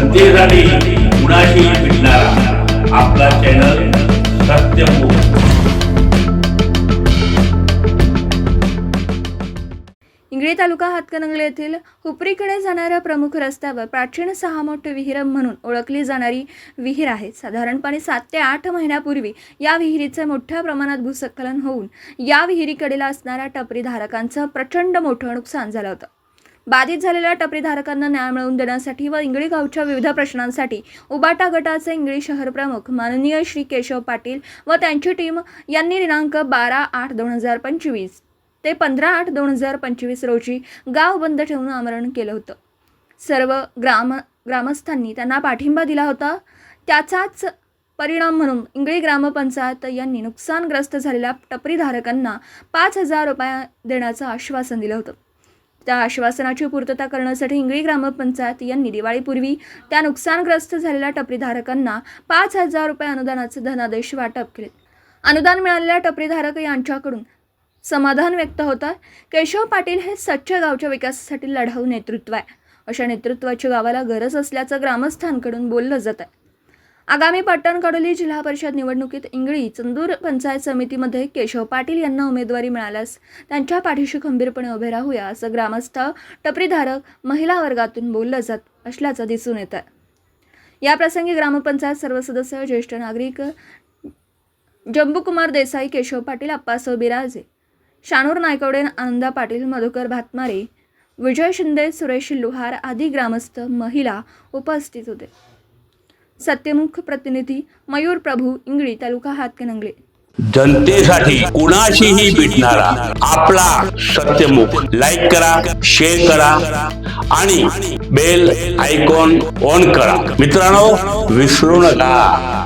जनतेसाठी कुणाशी भेटणारा. आपला चॅनल सत्यमुख इंगळे तालुका हातकणंगले येथील हुपरीकडे जाणाऱ्या प्रमुख रस्त्यावर प्राचीन सहामोठ विहीर म्हणून ओळखली जाणारी विहीर आहे. साधारणपणे सात ते आठ महिन्यापूर्वी या विहिरीचे मोठ्या प्रमाणात भूसंकलन होऊन या विहिरीकडेला असणाऱ्या टपरीधारकांचं प्रचंड मोठं नुकसान झालं होतं. बाधित झालेल्या टपरीधारकांना न्याय मिळवून देण्यासाठी व इंगळी गावच्या विविध प्रश्नांसाठी उबाटा गटाचे इंगळी शहर प्रमुख माननीय श्री केशव पाटील व त्यांची टीम यांनी दिनांक बारा आठ दोन हजार पंचवीस ते पंधरा आठ दोन हजार पंचवीस रोजी गाव बंद ठेवून आमरण केलं होतं. सर्व ग्राम ग्रामस्थांनी त्यांना पाठिंबा दिला होता. त्याचाच परिणाम म्हणून इंगळी ग्रामपंचायत यांनी नुकसानग्रस्त झालेल्या टपरीधारकांना पाच हजार रुपये देण्याचं आश्वासन दिलं होतं. त्या आश्वासनाची पूर्तता करण्यासाठी इंगळी ग्रामपंचायत यांनी दिवाळीपूर्वी त्या नुकसानग्रस्त झालेल्या टपरीधारकांना पाच हजार रुपये अनुदानाचे धनादेश वाटप केले. अनुदान मिळालेल्या टपरीधारक यांच्याकडून समाधान व्यक्त होतं. केशव पाटील हे सच्च गावच्या विकासासाठी लढाऊ नेतृत्व आहे. अशा नेतृत्वाची गावाला गरज असल्याचं ग्रामस्थांकडून बोललं जात आहे आगामी पाटण कडोली जिल्हा परिषद निवडणुकीत इंगळी चंदूर पंचायत समितीमध्ये केशव पाटील यांना उमेदवारी मिळाल्यास त्यांच्या पाठीशी खंबीरपणे उभे राहूया असं ग्रामस्थ टपरीधारक महिला वर्गातून बोललं जात असल्याचं दिसून येत आहे या प्रसंगी ग्रामपंचायत सर्व सदस्य ज्येष्ठ नागरिक जंबूकुमार देसाई केशव पाटील अप्पासाहेब बिराजे शानूर नायकवडे आनंदा पाटील मधुकर भातमारे विजय शिंदे सुरेश लुहार आदी ग्रामस्थ महिला उपस्थित होते. सत्यमुख प्रतिनिधी मयूर प्रभू इंगळी तालुका हातकणंगले. जनतेसाठी कुणाशीही भेटणारा आपला सत्यमुख लाईक करा शेअर करा आणि बेल आयकॉन ऑन करा. मित्रांनो विसरू नका.